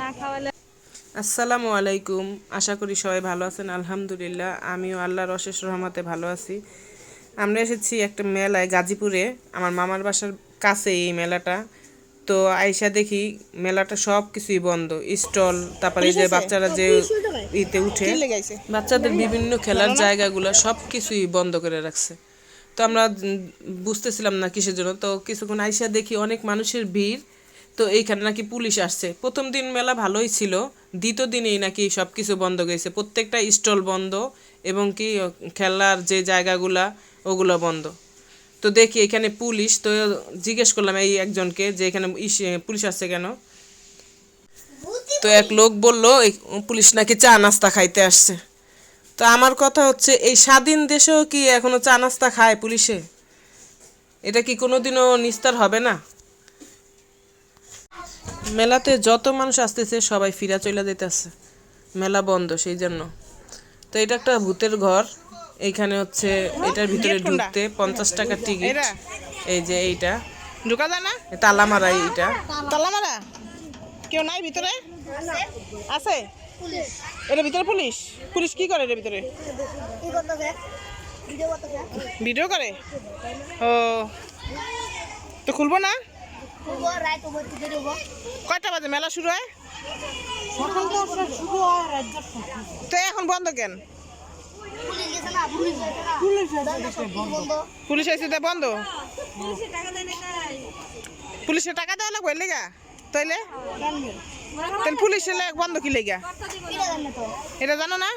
না খাওয়ালে আসসালামু আলাইকুম। আশা করি সবাই ভালো আছেন। আলহামদুলিল্লাহ আমিও আল্লাহর অশেষ রহমতে ভালো আছি। আমরা এসেছি একটা মেলায় গাজীপুরে। আমার মামার বাসার কাছে এই মেলাটা। তো আইসা দেখি মেলাটা সব কিছুই বন্ধ। স্টল তারপরে যে বাচ্চারা যে ইতে উঠে বাচ্চাদের বিভিন্ন খেলার জায়গাগুলো সব কিছুই বন্ধ করে রাখছে। তো আমরা বুঝতেছিলাম না কিসের জন্য। তো কিছুক্ষণ আইসা দেখি অনেক মানুষের ভিড়, তো এইখানে নাকি পুলিশ আসছে। প্রথম দিন মেলা ভালোই ছিল, দ্বিতীয় দিনেই নাকি সব কিছু বন্ধ গেছে। প্রত্যেকটা স্টল বন্ধ এবং কি খেলার যে জায়গাগুলা, ওগুলো বন্ধ। তো দেখি এখানে পুলিশ, তো জিজ্ঞেস করলাম এই একজনকে যে এখানে পুলিশ আসছে কেন? তো এক লোক বলল পুলিশ নাকি চা নাস্তা খাইতে আসছে। তো আমার কথা হচ্ছে এই স্বাধীন দেশেও কি এখনও চা নাস্তা খায় পুলিশে? এটা কি কোনোদিনও নিস্তার হবে না? মেলাতে যত মানুষ আসতেছে সবাই ফিরা চলে যেতেছে মেলা বন্ধ সেই জন্য। তো এটা একটা ভূতের ঘর। এইখানে হচ্ছে এটার ভিতরে ঢুকতে পঞ্চাশ টাকা টিকিট। এই যে এইটা। ঢুকা যায় না? তালা মারা এইটা। তালা মারা? কেউ নাই ভিতরে? আছে? এর ভিতরে পুলিশ? পুলিশ কি করে এর ভিতরে? ভিডিও করে? ও। তো খুলবো না? কয়টা বাজে? মেলা শুরু হয়? তো এখন বন্ধ কেন? পুলিশ এসে তো বন্ধ। পুলিশে টাকা দেওয়া লাগবে লেগা? তাইলে? তাহলে পুলিশ বন্ধ কি লেগে? এটা জানো না?